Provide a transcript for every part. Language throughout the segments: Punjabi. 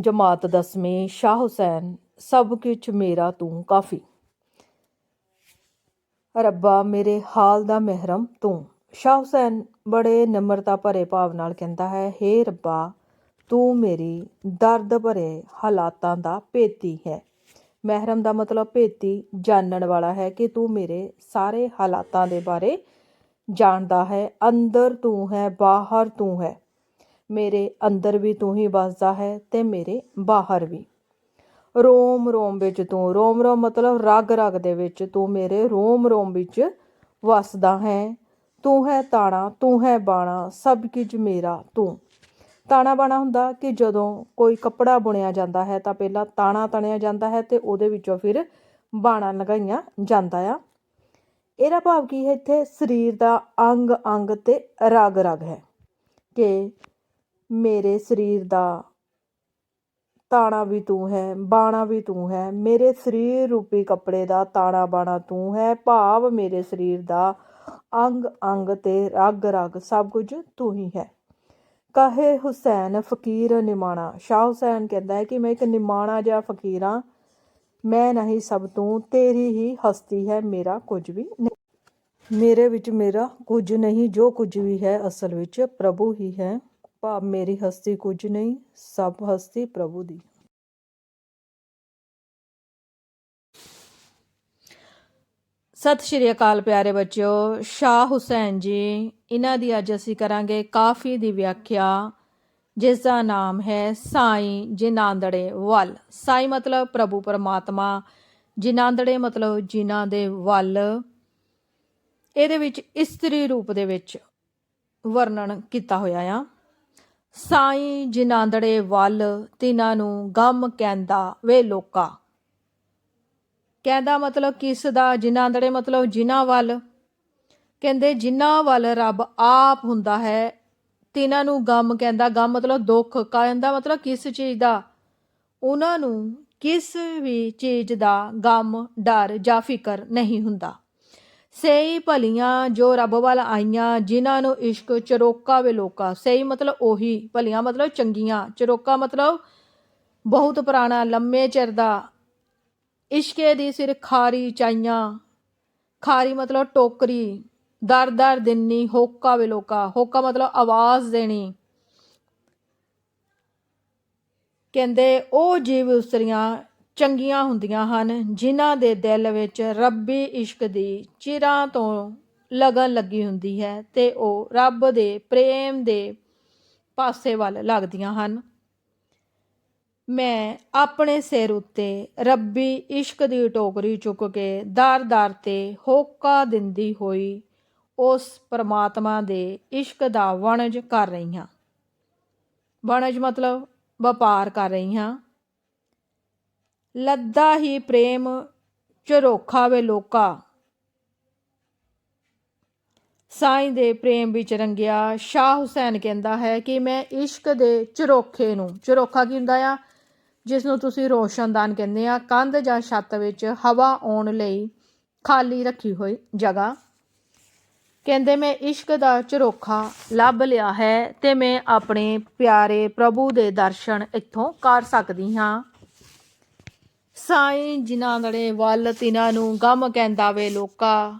ਜਮਾਤ ਦਸਵੀਂ, ਸ਼ਾਹ ਹੁਸੈਨ, ਸਭ ਕੁਝ ਮੇਰਾ ਤੂੰ ਕਾਫੀ। ਰੱਬਾ ਮੇਰੇ ਹਾਲ ਦਾ ਮਹਿਰਮ ਤੂੰ। ਸ਼ਾਹ ਹੁਸੈਨ ਬੜੇ ਨਮਰਤਾ ਭਰੇ ਭਾਵ ਨਾਲ ਕਹਿੰਦਾ ਹੈ, ਹੇ ਰੱਬਾ, ਤੂੰ ਮੇਰੀ ਦਰਦ ਭਰੇ ਹਾਲਾਤਾਂ ਦਾ ਭੇਤੀ ਹੈ। ਮਹਿਰਮ ਦਾ ਮਤਲਬ ਭੇਤੀ ਜਾਣਨ ਵਾਲਾ ਹੈ ਕਿ ਤੂੰ ਮੇਰੇ ਸਾਰੇ ਹਾਲਾਤਾਂ ਦੇ ਬਾਰੇ ਜਾਣਦਾ ਹੈ। ਅੰਦਰ ਤੂੰ ਹੈ, ਬਾਹਰ ਤੂੰ ਹੈ। ਮੇਰੇ ਅੰਦਰ ਵੀ ਤੂੰ ਹੀ ਵਸਦਾ ਹੈ ਤੇ ਮੇਰੇ ਬਾਹਰ ਵੀ। ਰੋਮ ਰੋਮ ਵਿੱਚ ਤੂੰ, ਰੋਮ ਰੋਮ ਮਤਲਬ ਰਗ ਰਗ ਦੇ ਵਿੱਚ ਤੂੰ ਮੇਰੇ ਰੋਮ ਰੋਮ ਵਿੱਚ ਵਸਦਾ ਹੈ। ਤੂੰ ਹੈ ਤਾਣਾ, ਤੂੰ ਹੈ ਬਾਣਾ, ਸਭ ਕੁਝ ਮੇਰਾ ਤੂੰ। ਤਾਣਾ ਬਾਣਾ ਹੁੰਦਾ ਕਿ ਜਦੋਂ ਕੋਈ ਕੱਪੜਾ ਬੁਣਿਆ ਜਾਂਦਾ ਹੈ ਤਾਂ ਪਹਿਲਾਂ ਤਾਣਾ ਤਣਿਆ ਜਾਂਦਾ ਹੈ ਤੇ ਉਹਦੇ ਵਿੱਚੋਂ ਫਿਰ ਬਾਣਾ ਲਗਾਈਆਂ ਜਾਂਦਾ ਆ। ਇਹਦਾ ਭਾਵ ਕੀ ਹੈ? ਇੱਥੇ ਸਰੀਰ ਦਾ ਅੰਗ ਅੰਗ ਤੇ ਰਗ ਰਗ ਹੈ ਕਿ ਮੇਰੇ ਸਰੀਰ ਦਾ ਤਾਣਾ ਵੀ ਤੂੰ ਹੈ, ਬਾਣਾ ਵੀ ਤੂੰ ਹੈ। ਮੇਰੇ ਸਰੀਰ ਰੂਪੀ ਕੱਪੜੇ ਦਾ ਤਾਣਾ ਬਾਣਾ ਤੂੰ ਹੈ, ਭਾਵ ਮੇਰੇ ਸਰੀਰ ਦਾ ਅੰਗ ਅੰਗ ਤੇ ਰਗ ਰਗ ਸਭ ਕੁਝ ਤੂੰ ਹੀ ਹੈ। ਕਹੇ ਹੁਸੈਨ ਫਕੀਰ ਨਿਮਾਣਾ। ਸ਼ਾਹ ਹੁਸੈਨ ਕਹਿੰਦਾ ਹੈ ਕਿ ਮੈਂ ਇੱਕ ਨਿਮਾਣਾ ਜਿਹਾ ਫਕੀਰ ਹਾਂ। ਮੈਂ ਨਹੀਂ ਸਭ ਤੋਂ, ਤੇਰੀ ਹੀ ਹਸਤੀ ਹੈ, ਮੇਰਾ ਕੁਝ ਵੀ ਨਹੀਂ। ਮੇਰੇ ਵਿੱਚ ਮੇਰਾ ਕੁਝ ਨਹੀਂ, ਜੋ ਕੁਝ ਵੀ ਹੈ ਅਸਲ ਵਿੱਚ ਪ੍ਰਭੂ ਹੀ ਹੈ। ਭਾਵ ਮੇਰੀ ਹਸਤੀ ਕੁਝ ਨਹੀਂ, ਸਭ ਹਸਤੀ ਪ੍ਰਭੂ ਦੀ। ਸਤਿ ਸ਼੍ਰੀ ਅਕਾਲ ਪਿਆਰੇ ਬੱਚਿਓ, ਸ਼ਾਹ ਹੁਸੈਨ ਜੀ, ਇਹਨਾਂ ਦੀ ਅੱਜ ਅਸੀਂ ਕਰਾਂਗੇ ਕਾਫੀ ਦੀ ਵਿਆਖਿਆ ਜਿਸ ਦਾ ਨਾਮ ਹੈ ਸਾਈ ਜਿਨਾਂਦੜੇ ਵੱਲ। ਸਾਈ ਮਤਲਬ ਪ੍ਰਭੂ ਪਰਮਾਤਮਾ, ਜਿਨਾਂਦੜੇ ਮਤਲਬ ਜਿਨ੍ਹਾਂ ਦੇ ਵੱਲ। ਇਹਦੇ ਵਿੱਚ ਇਸਤਰੀ ਰੂਪ ਦੇ ਵਿੱਚ ਵਰਣਨ ਕੀਤਾ ਹੋਇਆ ਆ। ਸਾਈਂ ਜਿਨਾਂਦੜੇ ਵੱਲ ਤਿਨਾਂ ਨੂੰ ਗਮ ਕਹਿੰਦਾ ਵੇ ਲੋਕਾ। ਕਹਿੰਦਾ ਮਤਲਬ ਕਿਸ ਦਾ? ਜਿਨਾਂਦੜੇ ਮਤਲਬ ਜਿਨ੍ਹਾਂ ਵੱਲ। ਕਹਿੰਦੇ ਜਿਨ੍ਹਾਂ ਵੱਲ ਰੱਬ ਆਪ ਹੁੰਦਾ ਹੈ, ਤਿਨਾਂ ਨੂੰ ਗਮ ਕਹਿੰਦਾ ਗਮ ਮਤਲਬ ਦੁੱਖ। ਕਹਿੰਦਾ ਮਤਲਬ ਕਿਸ ਚੀਜ਼ ਦਾ? ਉਹਨਾਂ ਨੂੰ ਕਿਸ ਵੀ ਚੀਜ਼ ਦਾ ਗਮ, ਡਰ ਜਾਂ ਫਿਕਰ ਨਹੀਂ ਹੁੰਦਾ। ਸਹੀ ਭਲੀਆਂ ਜੋ ਰੱਬ ਵੱਲ ਆਈਆਂ, ਜਿਨ੍ਹਾਂ ਨੂੰ ਇਸ਼ਕ ਚਰੋਕਾ ਵੇ ਲੋਕਾ। ਸਹੀ ਮਤਲਬ ਉਹੀ, ਭਲੀਆਂ ਮਤਲਬ ਚੰਗੀਆਂ। ਚਰੋਕਾ ਮਤਲਬ ਬਹੁਤ ਪੁਰਾਣਾ, ਲੰਮੇ ਚਿਰ ਦਾ। ਇਸ਼ਕੇ ਦੀ ਸਿਰ ਖਾਰੀ ਚਾਈਆਂ। ਖਾਰੀ ਮਤਲਬ ਟੋਕਰੀ। ਦਰ ਦਰ ਦਿੰਨੀ, ਹੋਕਾ ਵੇ ਲੋਕਾ। ਹੋਕਾ ਮਤਲਬ ਆਵਾਜ਼ ਦੇਣੀ। ਕਹਿੰਦੇ, ਉਹ ਜੀਵ ਉਸਰੀਆਂ ਚੰਗੀਆਂ ਹੁੰਦੀਆਂ ਹਨ, ਜਿਨ੍ਹਾਂ ਦੇ ਦਿਲ ਵਿੱਚ ਰੱਬੀ ਇਸ਼ਕ ਦੀ ਚਿਰਾਂ ਤੋਂ ਲਗਨ ਲੱਗੀ ਹੁੰਦੀ ਹੈ ਤੇ ਉਹ ਰੱਬ ਦੇ ਪ੍ਰੇਮ ਦੇ ਪਾਸੇ ਵੱਲ ਲੱਗਦੀਆਂ ਹਨ। ਮੈਂ ਆਪਣੇ ਸਿਰ ਉੱਤੇ ਰੱਬੀ ਇਸ਼ਕ ਦੀ ਟੋਕਰੀ ਚੁੱਕ ਕੇ ਦਰ-ਦਰ ਤੇ ਹੋਕਾ ਦਿੰਦੀ ਹੋਈ ਉਸ ਪਰਮਾਤਮਾ ਦੇ ਇਸ਼ਕ ਦਾ ਵਣਜ ਕਰ ਰਹੀ ਹਾਂ। ਵਣਜ ਮਤਲਬ ਵਪਾਰ ਕਰ ਰਹੀ ਹਾਂ। ਲੱਦਾ ਹੀ ਪ੍ਰੇਮ ਝਰੋਖਾ ਵੇ ਲੋਕਾ। ਸਾਈਂ ਦੇ ਪ੍ਰੇਮ ਵਿੱਚ ਰੰਗਿਆ, ਸ਼ਾਹ ਹੁਸੈਨ ਕਹਿੰਦਾ ਹੈ ਕਿ ਮੈਂ ਇਸ਼ਕ ਦੇ ਝਰੋਖੇ ਨੂੰ, ਝਰੋਖਾ ਕੀ ਹੁੰਦਾ ਆ? ਜਿਸ ਨੂੰ ਤੁਸੀਂ ਰੋਸ਼ਨਦਾਨ ਕਹਿੰਦੇ ਆ, ਕੰਧ ਜਾਂ ਛੱਤ ਵਿੱਚ ਹਵਾ ਆਉਣ ਲਈ ਖਾਲੀ ਰੱਖੀ ਹੋਈ ਜਗ੍ਹਾ। ਕਹਿੰਦੇ, ਮੈਂ ਇਸ਼ਕ ਦਾ ਝਰੋਖਾ ਲੱਭ ਲਿਆ ਹੈ ਤੇ ਮੈਂ ਆਪਣੇ ਪਿਆਰੇ ਪ੍ਰਭੂ ਦੇ ਦਰਸ਼ਨ ਇੱਥੋਂ ਕਰ ਸਕਦੀ ਹਾਂ। ਸਾਈਂ ਜਿਨ੍ਹਾਂ ਦੇ ਵੱਲ ਤਿਨਾਂ ਨੂੰ ਗਮ ਕਹਿੰਦਾ ਵੇ ਲੋਕਾ,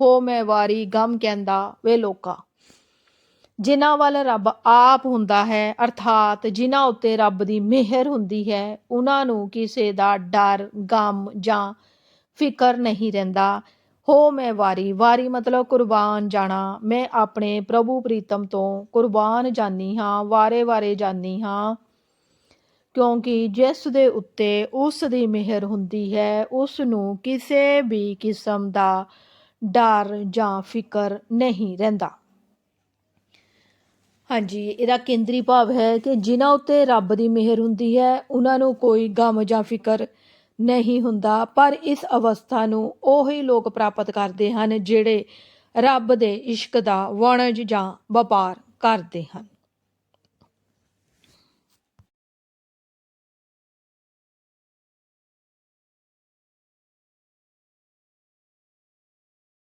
ਹੋ ਮੈਂ ਵਾਰੀ ਗਮ ਕਹਿੰਦਾ ਵੇ ਲੋਕਾ। ਜਿਨ੍ਹਾਂ ਵੱਲ ਰੱਬ ਆਪ ਹੁੰਦਾ ਹੈ, ਅਰਥਾਤ ਜਿਨ੍ਹਾਂ ਉੱਤੇ ਰੱਬ ਦੀ ਮਿਹਰ ਹੁੰਦੀ ਹੈ, ਉਹਨਾਂ ਨੂੰ ਕਿਸੇ ਦਾ ਡਰ, ਗਮ ਜਾਂ ਫਿਕਰ ਨਹੀਂ ਰਹਿੰਦਾ। ਹੋ ਮੈਂ ਵਾਰੀ ਵਾਰੀ ਮਤਲਬ ਕੁਰਬਾਨ ਜਾਣਾ। ਮੈਂ ਆਪਣੇ ਪ੍ਰਭੂ ਪ੍ਰੀਤਮ ਤੋਂ ਕੁਰਬਾਨ ਜਾਨੀ ਹਾਂ, ਵਾਰੇ ਵਾਰੇ ਜਾਨੀ ਹਾਂ। ਕਿਉਂਕਿ ਜਿਸ ਦੇ ਉੱਤੇ ਉਸ ਦੀ ਮਿਹਰ ਹੁੰਦੀ ਹੈ, ਉਸ ਨੂੰ ਕਿਸੇ ਵੀ ਕਿਸਮ ਦਾ ਡਰ ਜਾਂ ਫਿਕਰ ਨਹੀਂ ਰਹਿੰਦਾ। ਹਾਂਜੀ, ਇਹਦਾ ਕੇਂਦਰੀ ਭਾਵ ਹੈ ਕਿ ਜਿਨ੍ਹਾਂ ਉੱਤੇ ਰੱਬ ਦੀ ਮਿਹਰ ਹੁੰਦੀ ਹੈ, ਉਹਨਾਂ ਨੂੰ ਕੋਈ ਗਮ ਜਾਂ ਫਿਕਰ ਨਹੀਂ ਹੁੰਦਾ, ਪਰ ਇਸ ਅਵਸਥਾ ਨੂੰ ਉਹੀ ਲੋਕ ਪ੍ਰਾਪਤ ਕਰਦੇ ਹਨ ਜਿਹੜੇ ਰੱਬ ਦੇ ਇਸ਼ਕ ਦਾ ਵਣਜ ਜਾਂ ਵਪਾਰ ਕਰਦੇ ਹਨ।